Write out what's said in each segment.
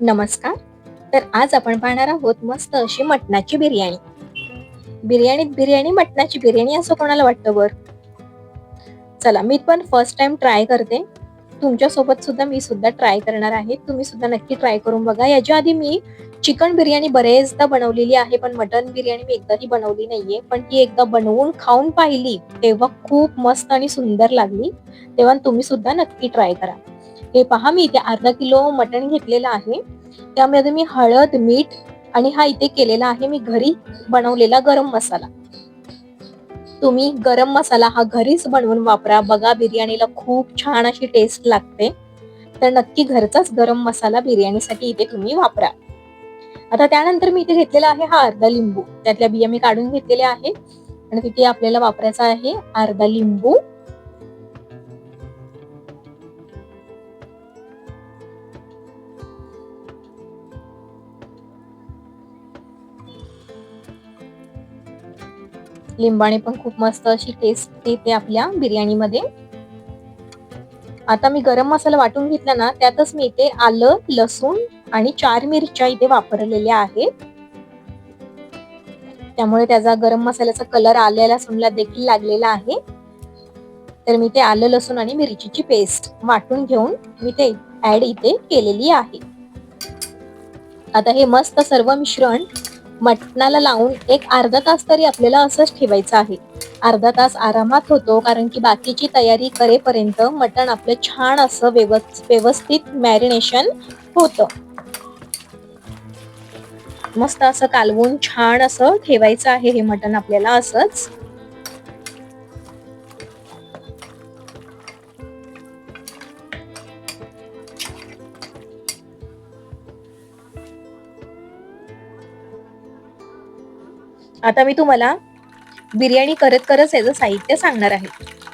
नमस्कार. तर आज आपण पाहणार आहोत मस्त अशी मटणाची बिर्याणी. बिर्याणीत बिर्याणी मटणाची बिर्याणी असं कोणाला वाटतं बर? चला मी पण फर्स्ट टाइम ट्राय करते. तुमच्यासोबत सुद्धा मी सुद्धा ट्राय करणार आहे. तुम्ही सुद्धा नक्की ट्राय करून बघा. याच्या आधी मी चिकन बिर्याणी बरेचदा बनवलेली आहे पण मटन बिर्याणी मी एकदाही बनवली नाहीये. पण ती एकदा बनवून खाऊन पाहिली तेव्हा खूप मस्त आणि सुंदर लागली. तेव्हा तुम्ही सुद्धा नक्की ट्राय करा. हे पहा मी इथे अर्धा किलो मटण घेतलेलं आहे. त्यामध्ये मी हळद मीठ आणि हा इथे केलेला आहे मी घरी बनवलेला गरम मसाला. तुम्ही गरम मसाला हा घरीच बनवून वापरा. बघा बिर्याणीला खूप छान अशी टेस्ट लागते. तर नक्की घरचाच गरम मसाला बिर्याणीसाठी इथे तुम्ही वापरा. आता त्यानंतर मी इथे घेतलेला आहे हा अर्धा लिंबू. त्यातल्या बिया मी काढून घेतलेल्या आहे आणि तिथे आपल्याला वापरायचा आहे अर्धा लिंबू. लिंबाने पण खूप मस्त अशी टेस्ट येते आपल्या बिर्याणीमध्ये. आता मी गरम मसाला वाटून घेतला ना त्यातच मी इथे आलं लसूण आणि चार मिरच्या इथे वापरलेल्या आहेत. त्यामुळे त्याचा गरम मसाल्याचा कलर आलेला सुनला देखील लागलेला आहे. तर मी ते आलं लसूण आणि मिरचीची पेस्ट वाटून घेऊन मी ते ऍड इथे केलेली आहे. आता हे मस्त सर्व मिश्रण मटणाला लावून एक अर्धा तास तरी आपल्याला असंच ठेवायचं आहे. अर्धा तास आरामात होतो कारण की बाकीची तयारी करेपर्यंत मटण आपलं छान असं व्यवस्थित मॅरिनेशन होतं. मस्त असं कालवून छान असं ठेवायचं आहे हे मटण आपल्याला असंच. आता मी तुम्हाला बिर्याणी करत करत याचं साहित्य सांगणार आहे.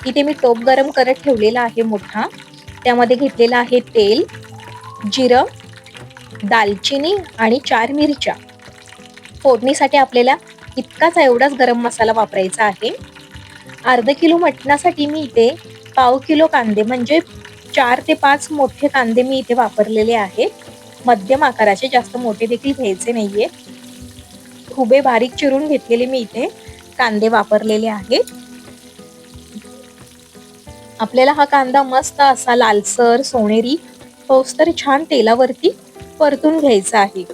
इथे मी टोप गरम करत ठेवलेला आहे मोठा. त्यामध्ये घेतलेला आहे तेल जिरं दालचिनी आणि चार मिरच्या. फोडणीसाठी आपल्याला इतकाच एवढाच गरम मसाला वापरायचा आहे. अर्ध किलो मटणासाठी मी इथे पाव किलो कांदे म्हणजे चार ते पाच मोठे कांदे मी इथे वापरलेले आहेत. मध्यम आकाराचे जास्त मोठे देखील घ्यायचे नाहीये. खुबे बारीक चिरून घेतलेले मी इथे. कांदे वापरलेले आहेत. आपल्याला हा कांदा मस्त असा लालसर सोनेरी तर छान तेलावरती परतून घ्यायचा आहे.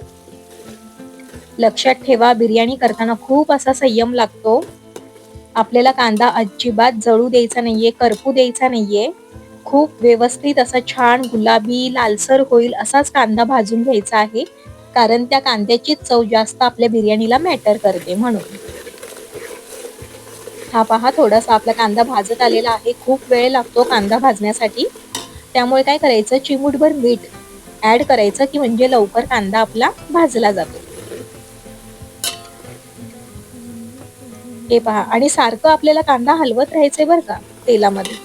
लक्षात ठेवा बिर्याणी करताना खूप असा संयम लागतो. आपल्याला कांदा अजिबात जळू द्यायचा नाहीये करपू द्यायचा नाहीये. खूप व्यवस्थित असा छान गुलाबी लालसर होईल असाच कांदा भाजून घ्यायचा आहे. कारण त्या कांद्याची चव जास्त आपल्या बिर्याणीला मॅटर करते म्हणून. हा पहा थोडासा आपला कांदा भाजत आलेला आहे. खूप वेळ लागतो कांदा भाजण्यासाठी. त्यामुळे काय करायचं चिमूटभर मीठ ऍड करायचं की म्हणजे लवकर कांदा आपला भाजला जातो. हे पहा आणि सारखं आपल्याला कांदा हलवत राहायचंय बरं का तेलामध्ये.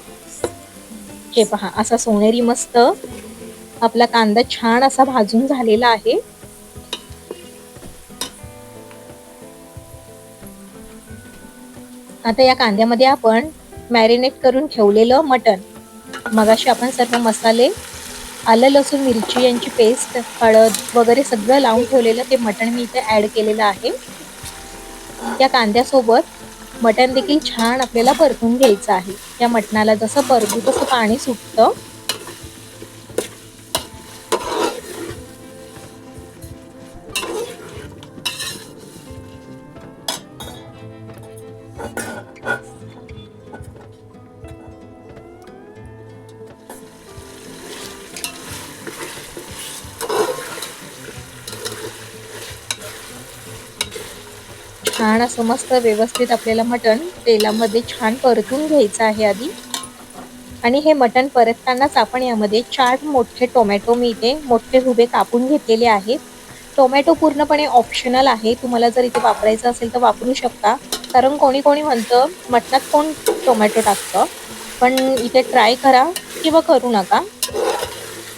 हे पहा असा सोनेरी मस्त आपला कांदा छान असा भाजून झालेला आहे. आता या कांद्यामध्ये आपण मॅरिनेट करून ठेवलेलं मटन मगाशी आपण सर्व मसाले आलं लसूण मिरची यांची पेस्ट हळद वगैरे सगळं लावून ठेवलेलं ते मटण मी इथे ऍड केलेलं आहे. त्या कांद्यासोबत मटण देखील छान आपल्याला परतून घ्यायचं आहे. त्या मटणाला जसं परतू तसं पाणी सुटतं. असं मस्त व्यवस्थित आपल्याला मटण तेलामध्ये छान परतून घ्यायचं आहे आधी. आणि हे मटण परततानाच आपण यामध्ये चार मोठे टोमॅटो मी इथे मोठे हुबे कापून घेतलेले आहेत. टोमॅटो पूर्णपणे ऑप्शनल आहे. तुम्हाला जर इथे वापरायचं असेल तर वापरू शकता. कारण कोणी कोणी म्हणतं मटणात कोण टोमॅटो टाकतं? पण इथे ट्राय करा किंवा करू नका.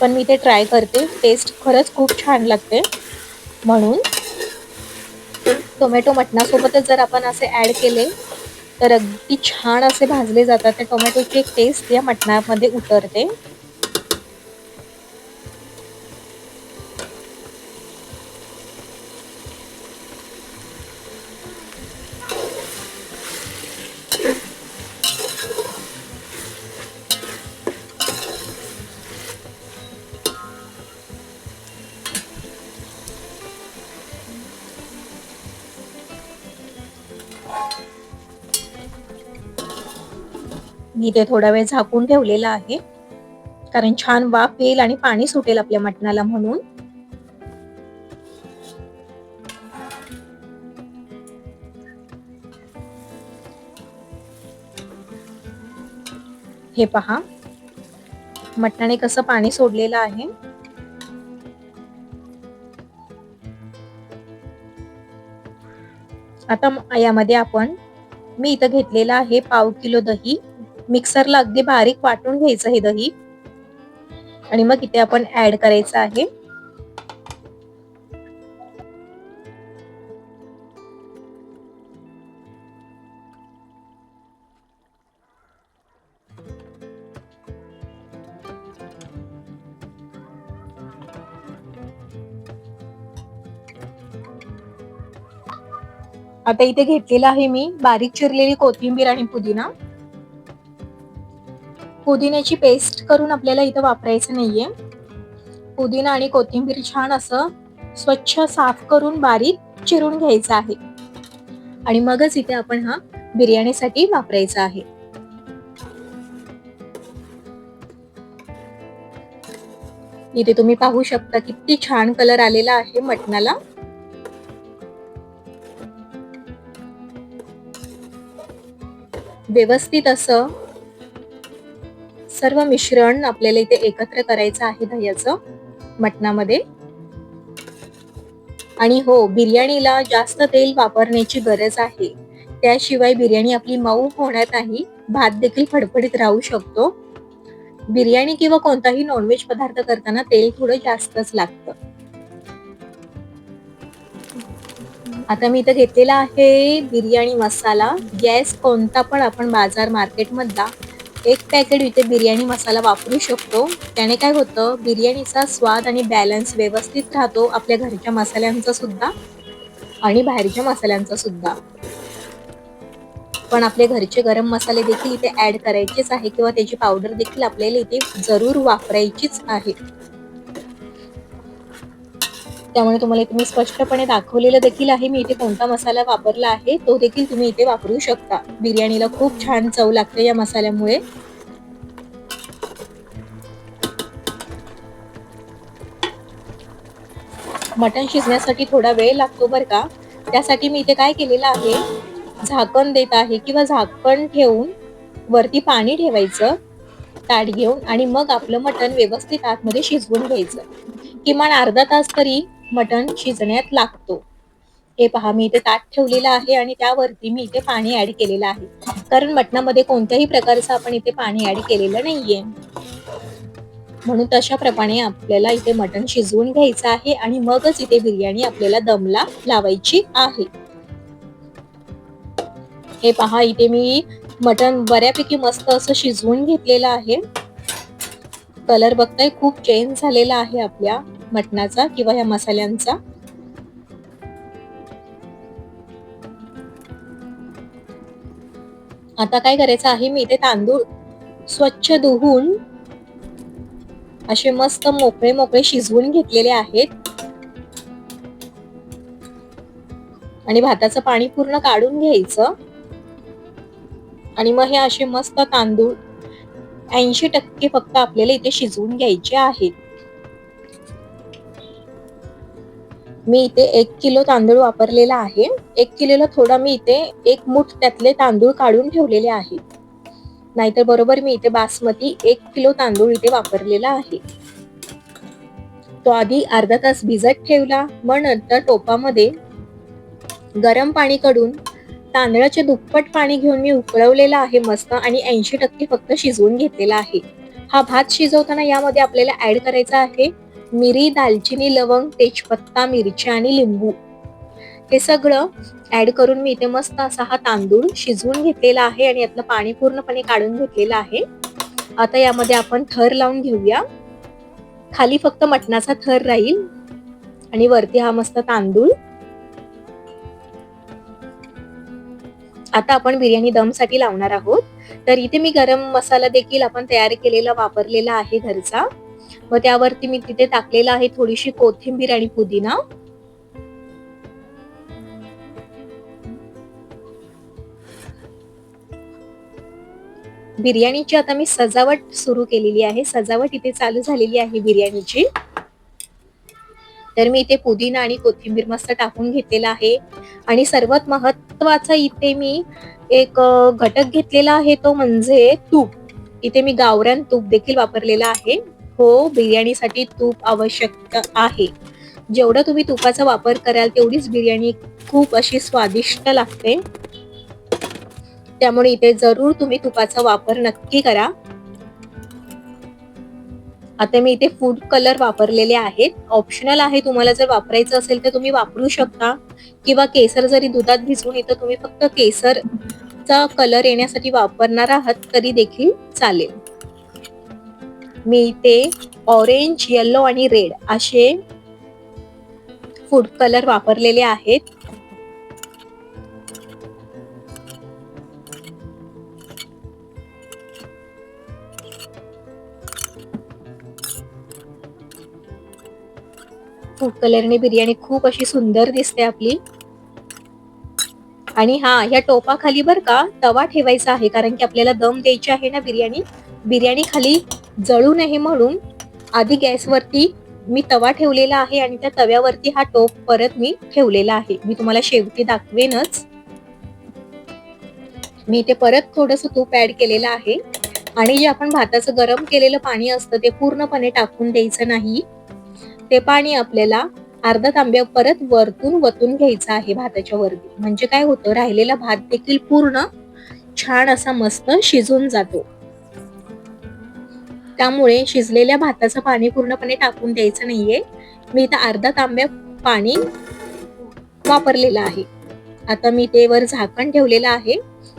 पण मी इथे ट्राय करते. टेस्ट खरंच खूप छान लागते. म्हणून टोमॅटो मटणासोबतच जर आपण असे ॲड केले तर अगदी छान असे भाजले जातात. त्या टोमॅटोची एक टेस्ट या मटणामध्ये उतरते. मी ते थोडा वेळ झाकून ठेवलेला आहे. कारण छान वाफ येईल आणि पाणी सुटेल आपल्या मटणाला म्हणून. हे पहा. मटणाने कसं पाणी सोडलेलं आहे. आता यामध्ये आपण मी इथं घेतलेलं आहे पाव किलो दही. मिक्सरला अगदी बारीक वाटून घ्यायचं हे दही. आणि मग इथे आपण ऍड करायचं आहे. आता इथे घेतलेला आहे मी बारीक चिरलेली कोथिंबीर आणि पुदिना. पुदिन्याची पेस्ट करून आपल्याला इथं वापरायचं नाहीये. पुदिना आणि कोथिंबीर छान असं स्वच्छ साफ करून बारीक चिरून घ्यायचं आहे. आणि मगच इथे आपण हा बिर्याणीसाठी वापरायचा आहे. इथे तुम्ही पाहू शकता किती छान कलर आलेला आहे मटणाला. व्यवस्थित असं सर्व मिश्रण आपल्याला इथे एकत्र करायचं आहे दह्याचं मटणामध्ये. आणि हो बिर्याणीला जास्त तेल वापरण्याची गरज आहे. त्याशिवाय बिर्याणी आपली मऊ होणार नाही भात देखील फडफडीत राहू शकतो. बिर्याणी किंवा कोणताही नॉनव्हेज पदार्थ करताना तेल थोडं जास्तच लागतं. आता मी इथं घेतलेला आहे बिर्याणी मसाला. गॅस कोणता पण आपण बाजार मार्केटमधला एक पॅकेट इथे बिर्याणी मसाला वापरू शकतो. त्याने काय होतं बिर्याणीचा स्वाद आणि बॅलन्स व्यवस्थित राहतो आपल्या घरच्या मसाल्यांचा सुद्धा आणि बाहेरच्या मसाल्यांचा सुद्धा. पण आपले घरचे गरम मसाले देखील इथे ऍड करायचेच आहे किंवा त्याची पावडर देखील आपल्याला इथे जरूर वापरायचीच आहे. त्यामुळे तुम्हाला इथे मी स्पष्टपणे दाखवलेलं देखील आहे. मी इथे कोणता मसाला वापरला आहे तो देखील तुम्ही इथे वापरू शकता. बिर्याणीला खूप छान चव लागते या मसाल्यामुळे. मटण शिजण्यासाठी थोडा वेळ लागतो बरं का. त्यासाठी मी इथे काय केलेलं आहे झाकण देत आहे किंवा झाकण ठेवून वरती पाणी ठेवायचं ताट घेऊन आणि मग आपलं मटण व्यवस्थित आतमध्ये शिजवून घ्यायचं. किमान अर्धा तास तरी मटण शिजण्यात लागतो. हे पहा मी इथे ताट ठेवलेलं आहे आणि त्यावरती मी इथे पाणी ऍड केलेलं आहे. कारण मटणामध्ये कोणत्याही प्रकारचं आपण इथे पाणी ऍड केलेलं नाहीये. म्हणून तशा प्रमाणे आपल्याला इथे मटण शिजवून घ्यायचं आहे आणि मगच इथे बिर्याणी आपल्याला दमला लावायची आहे. हे पहा इथे मी मटण बऱ्यापैकी मस्त असं शिजवून घेतलेलं आहे. कलर बघताय खूप चेंज झालेला आहे आपल्या. मटणाचा किंवा ह्या मसाल्यांचा. आता काय करायचं आहे मी इथे तांदूळ स्वच्छ धुवून असे मस्त मोकळे मोकळे शिजवून घेतलेले आहेत. आणि भाताचं पाणी पूर्ण काढून घ्यायचं. आणि मग हे असे मस्त तांदूळ ऐंशी टक्के फक्त आपल्याला इथे शिजवून घ्यायचे आहेत. मी इथे एक किलो तांदूळ वापरलेला आहे. एक किलोला थोडा मी इथे एक मुठ त्यातले तांदूळ काढून ठेवलेले आहेत नाहीतर बरोबर मी इथे बासमती एक किलो तांदूळ इथे वापरलेला आहे. तो आधी अर्धा तास भिजत ठेवला. मग नंतर टोपामध्ये गरम पाणी कडून तांदळाचे दुप्पट पाणी घेऊन मी उकळवलेलं आहे मस्त आणि ऐंशी टक्के फक्त शिजवून घेतलेला आहे. हा भात शिजवताना यामध्ये आपल्याला ऍड करायचा आहे. मिरी दालचिनी लवंग तेजपत्ता मिरची आणि लिंबू. हे सगळं ऍड करून मी इथे मस्त असा हा तांदूळ शिजवून घेतलेला आहे आणि यातलं पाणी पूर्णपणे काढून घेतलेलं आहे. आता यामध्ये आपण थर लावून घेऊया. खाली फक्त मटणाचा थर राहील आणि वरती हा मस्त तांदूळ. आता आपण बिर्याणी दमसाठी लावणार आहोत. तर इथे मी गरम मसाला देखील आपण तयार केलेला वापरलेला आहे घरचा. व त्यावरती मी तिथे टाकलेला आहे थोडीशी कोथिंबीर आणि पुदिना. बिर्याणीची आता मी सजावट सुरू केलेली आहे. सजावट इथे चालू झालेली आहे बिर्याणीची. तर मी इथे पुदिना आणि कोथिंबीर मस्त टाकून घेतलेला आहे. आणि सर्वात महत्त्वाचा इथे मी एक घटक घेतलेला आहे तो म्हणजे तूप. इथे मी गावरान तूप देखील वापरलेला आहे. हो बिर्याणीसाठी तूप आवश्यक आहे. जेवढं तुम्ही तुपाचा वापर कराल तेवढीच बिर्याणी खूप अशी स्वादिष्ट लागते. त्यामुळे इथे जरूर तुम्ही तुपाचा वापर नक्की करा. आता मी इथे फूड कलर वापरलेले आहेत. ऑप्शनल आहे तुम्हाला जर वापरायचं असेल तर तुम्ही वापरू शकता. किंवा केसर जरी दुधात भिजवून इथं तुम्ही फक्त केसरचा कलर येण्यासाठी वापरणार आहात तरी देखील चालेल. मी इथे ऑरेंज येलो आणि रेड असे फूड कलर वापरलेले आहेत. फूड कलरने बिर्याणी खूप अशी सुंदर दिसते आपली. आणि हा ह्या टोपाखाली बर का तवा ठेवायचा आहे कारण की आपल्याला दम द्यायची आहे ना बिर्याणी. बिर्याणी खाली जळू नये म्हणून आधी गॅसवरती मी तवा ठेवलेला आहे आणि त्या तव्यावरती हा टोप परत मी ठेवलेला आहे. मी तुम्हाला शेवटी दाखवेनच. मी इथे परत थोडस तूप ऍड केलेलं आहे आणि जे आपण भाताचं गरम केलेलं पाणी असतं ते पूर्णपणे टाकून द्यायचं नाही. ते पाणी आपल्याला अर्धा तांब्या परत वरतून वतून घ्यायचं आहे भाताच्या वरती. म्हणजे काय होतं? राहिलेला भात देखील पूर्ण छान असा मस्त शिजून जातो. त्यामुळे शिजलेल्या भाताचं पाणी पूर्णपणे टाकून द्यायचं नाहीये. मी इथं अर्धा तांब्या पाणी वापरलेलं आहे. आता मी ते वर झाकण ठेवलेलं आहे.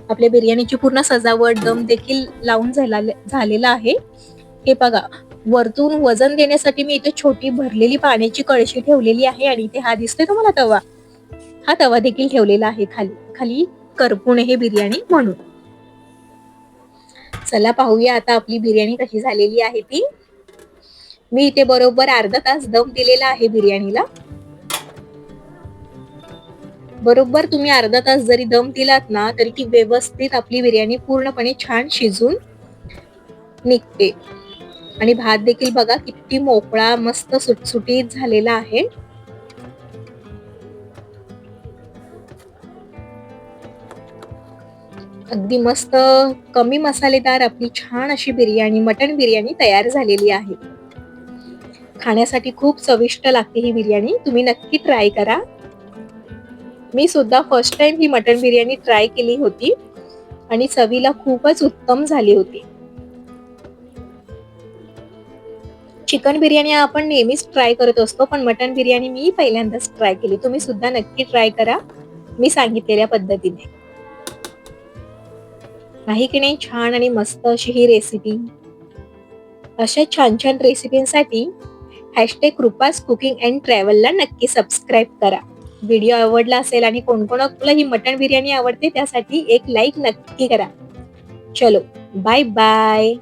आपल्या बिर्याणीची पूर्ण सजावट दम देखील लावून झालेला आहे. हे बघा वरतून वजन देण्यासाठी मी इथे छोटी भरलेली पाण्याची कळशी ठेवलेली आहे आणि इथे हा दिसतोय तुम्हाला तवा. हा तवा देखील ठेवलेला आहे खाली. खाली करपून हे बिर्याणी म्हणून. चला पाहूया आता आपली बिर्याणी कशी झालेली आहे ती. मी इथे बरोबर अर्धा तास दम दिलेला आहे बिर्याणीला. बरोबर तुम्ही अर्धा तास जरी दम दिलात ना तरी ती व्यवस्थित आपली बिर्याणी पूर्णपणे छान शिजून निघते. आणि भात देखील बघा किती मोकळा मस्त सुटसुटीत झालेला आहे. अगदी मस्त कमी मसालेदार आपली छान अशी बिर्याणी मटन बिर्याणी तयार झालेली आहे. खाण्यासाठी खूप चविष्ट लागते ही बिर्याणी. तुम्ही नक्की ट्राय करा. मी सुद्धा फर्स्ट टाइम ही मटन बिर्याणी ट्राय केली होती आणि चवीला खूपच उत्तम झाली होती. चिकन बिर्याणी आपण नेहमीच ट्राय करत असतो पण मटन बिर्याणी मी पहिल्यांदाच ट्राय केली. तुम्ही सुद्धा नक्की ट्राय करा. मी सांगितलेल्या पद्धतीने. नाही की नाही छान आणि मस्त अशी ही रेसिपी अशा छान छान रेसिपींसाठी हॅशटॅग कृपास कुकिंग अँड ट्रॅव्हलला नक्की सबस्क्राईब करा. व्हिडिओ आवडला असेल आणि कोण कोणाला ही मटण बिर्याणी आवडते त्यासाठी एक लाईक नक्की करा. चलो बाय बाय